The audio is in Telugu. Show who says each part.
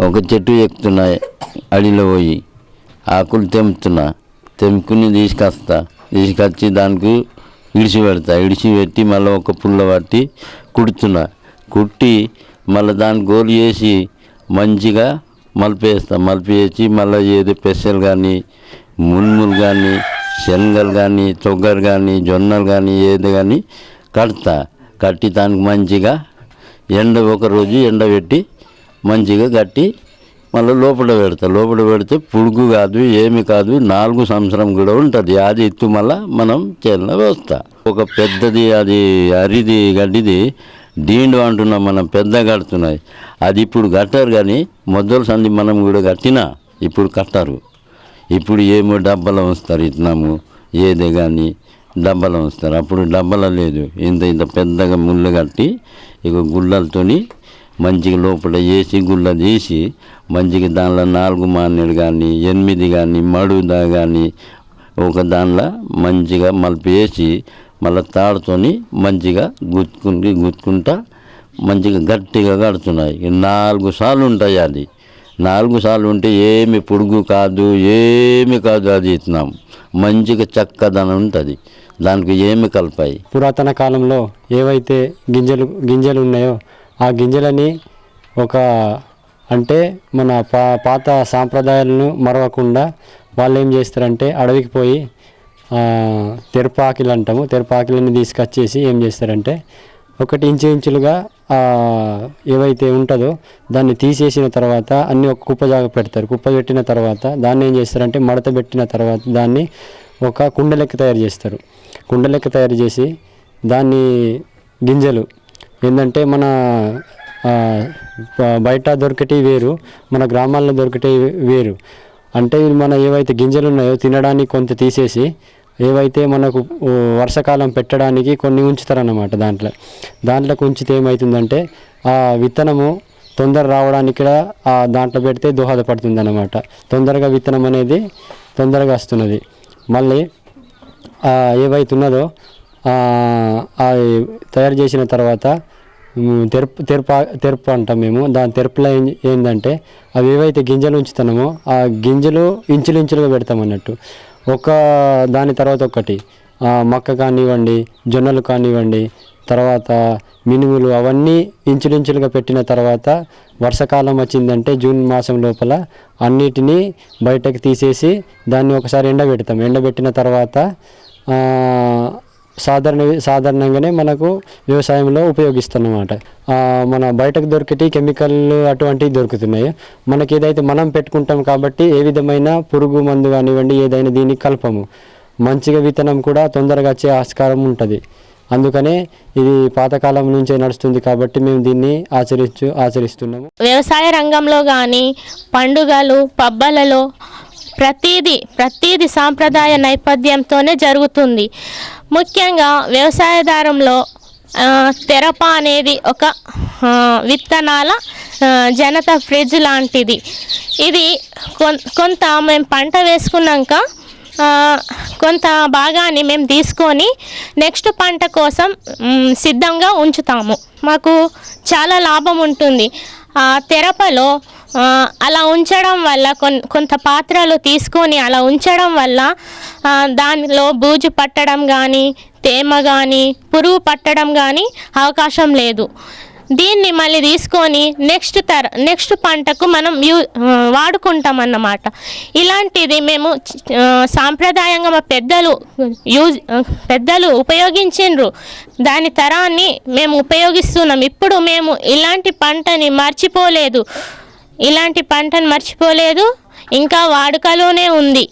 Speaker 1: ఒక చెట్టు ఎక్కుతున్నా అడిలో పోయి ఆకులు తెంపుతున్నా తెంపుకుని తీసుకొస్తా తీసుకొచ్చి దానికి ఇడిచి పెడతా. ఇడిచి పెట్టి మళ్ళీ ఒక పుల్ల పట్టి కుడుతున్నా. కుట్టి మళ్ళీ దాన్ని గోలు చేసి మంచిగా మలిపేస్తా. మలిపేసి మళ్ళీ ఏదో పెసలు కానీ మున్ములు కానీ శనగలు కానీ తొగ్గరు కానీ జొన్నలు కానీ ఏది కానీ కడతా. కట్టి దానికి మంచిగా ఎండ ఒక రోజు ఎండబెట్టి మంచిగా కట్టి మళ్ళీ లోపల పెడతా. లోపల పెడితే పురుగు కాదు ఏమి కాదు నాలుగు సంవత్సరం కూడా ఉంటుంది. అది ఎత్తు మళ్ళీ మనం చేతిలో వేస్తా ఒక పెద్దది అది అరిది గడ్డిది దీండు అంటున్నాం మనం పెద్ద కడుతున్నాయి. అది ఇప్పుడు కట్టారు కానీ మొదలు సంది మనం కూడా కట్టినా ఇప్పుడు కట్టారు. ఇప్పుడు ఏమో డబ్బాలో ఉంచుతారు ఇట్నాము ఏదే కానీ డబ్బాలో ఉంచుతారు. అప్పుడు డబ్బాలో లేదు. ఇంత ఇంత పెద్దగా ముళ్ళు కట్టి ఇక గుళ్ళలతోని మంచిగా లోపల వేసి గుళ్ళ తీసి మంచిగా దానిలో నాలుగు మానేడు కానీ ఎనిమిది కానీ మడుదా కానీ ఒక దానిలో మంచిగా మలిపి వేసి మళ్ళీ తాడుతోని మంచిగా గుచ్చుకుంటే గుచ్చుకుంటా మంచిగా గట్టిగా కడుతున్నాయి. నాలుగు సార్లు ఉంటాయి అది. నాలుగు సార్లు ఉంటే ఏమి పొడుగు కాదు ఏమి కాదు అది ఇస్తున్నాం. మంచిగా చక్కదనం ఉంటుంది. దానికి ఏమి కలపాయి?
Speaker 2: పురాతన కాలంలో ఏవైతే గింజలు గింజలు ఉన్నాయో ఆ గింజలని ఒక అంటే మన పా పాత సాంప్రదాయాలను మరవకుండా వాళ్ళు ఏం చేస్తారంటే అడవికి పోయి తెరపాకిలు అంటాము. తెరపాకిలని తీసుకొచ్చేసి ఏం చేస్తారంటే ఒకటి ఇంచు ఇంచులుగా ఏవైతే ఉంటుందో దాన్ని తీసేసిన తర్వాత అన్ని ఒక కుప్పజాగ పెడతారు. కుప్ప పెట్టిన తర్వాత దాన్ని ఏం చేస్తారంటే మడత పెట్టిన తర్వాత దాన్ని ఒక కుండ లెక్క తయారు చేస్తారు. కుండ లెక్క తయారు చేసి దాన్ని గింజలు ఏంటంటే మన బయట దొరికేటివి వేరు మన గ్రామాల్లో దొరికేటివి వేరు. అంటే మన ఏవైతే గింజలు ఉన్నాయో తినడానికి కొంత తీసేసి ఏవైతే మనకు వర్షాకాలం పెట్టడానికి కొన్ని ఉంచుతారన్నమాట దాంట్లో. దాంట్లోకి ఉంచితే ఏమవుతుందంటే ఆ విత్తనము తొందర రావడానికి కూడా ఆ దాంట్లో పెడితే దోహదపడుతుంది అన్నమాట తొందరగా విత్తనం అనేది తొందరగా వస్తున్నది. మళ్ళీ ఏవైతే ఉన్నదో తయారు చేసిన తర్వాత తెరుపు తెరపు తెరప తెరపు అంటాం మేము. దాని తెరపులో ఏం ఏంటంటే అవి ఏవైతే గింజలు ఉంచుతున్నామో ఆ గింజలు ఇంచులు ఇంచులుగా పెడతాం అన్నట్టు. ఒక దాని తర్వాత ఒకటి మక్క కానివ్వండి జొన్నలు కానివ్వండి తర్వాత మినుములు అవన్నీ ఇంచులించులుగా పెట్టిన తర్వాత వర్షాకాలం వచ్చిందంటే జూన్ మాసం లోపల అన్నిటినీ బయటకు తీసేసి దాన్ని ఒకసారి ఎండబెడతాం. ఎండబెట్టిన తర్వాత సాధారణ సాధారణంగానే మనకు వ్యవసాయంలో ఉపయోగిస్తున్నమాట. మన బయటకు దొరికేటి కెమికల్ అటువంటివి దొరుకుతున్నాయి. మనకి ఏదైతే మనం పెట్టుకుంటాం కాబట్టి ఏ విధమైన పురుగు మందు కానివ్వండి ఏదైనా దీనికి కలపము. మంచిగా విత్తనం కూడా తొందరగా వచ్చే ఆస్కారం ఉంటుంది. అందుకనే ఇది పాతకాలం నుంచే నడుస్తుంది కాబట్టి మేము దీన్ని ఆచరించు ఆచరిస్తున్నాము.
Speaker 3: వ్యవసాయ రంగంలో కానీ పండుగలు పబ్బలలో ప్రతీది ప్రతీది సాంప్రదాయ నేపథ్యంతోనే జరుగుతుంది. ముఖ్యంగా వ్యవసాయదారంలో తెరప అనేది ఒక విత్తనాల జనత ఫ్రిడ్జ్ లాంటిది. ఇది కొంత మేము పంట వేసుకున్నాక కొంత భాగాన్ని మేము తీసుకొని నెక్స్ట్ పంట కోసం సిద్ధంగా ఉంచుతాము. మాకు చాలా లాభం ఉంటుంది. ఆ తెరపలో అలా ఉంచడం వల్ల కొంత పాత్రలు తీసుకొని అలా ఉంచడం వల్ల దానిలో బూజు పట్టడం కానీ తేమ కానీ పురుగు పట్టడం కానీ అవకాశం లేదు. దీన్ని మళ్ళీ తీసుకొని నెక్స్ట్ తర నెక్స్ట్ పంటకు మనం యూ వాడుకుంటాం అన్నమాట ఇలాంటిది మేము సాంప్రదాయంగా మా పెద్దలు యూజ్ పెద్దలు ఉపయోగించిండ్రు. దాని తరాన్ని మేము ఉపయోగిస్తున్నాం. ఇప్పుడు మేము ఇలాంటి పంటని మర్చిపోలేదు. ఇలాంటి పంటను మర్చిపోలేదు. ఇంకా వాడుకలోనే ఉంది.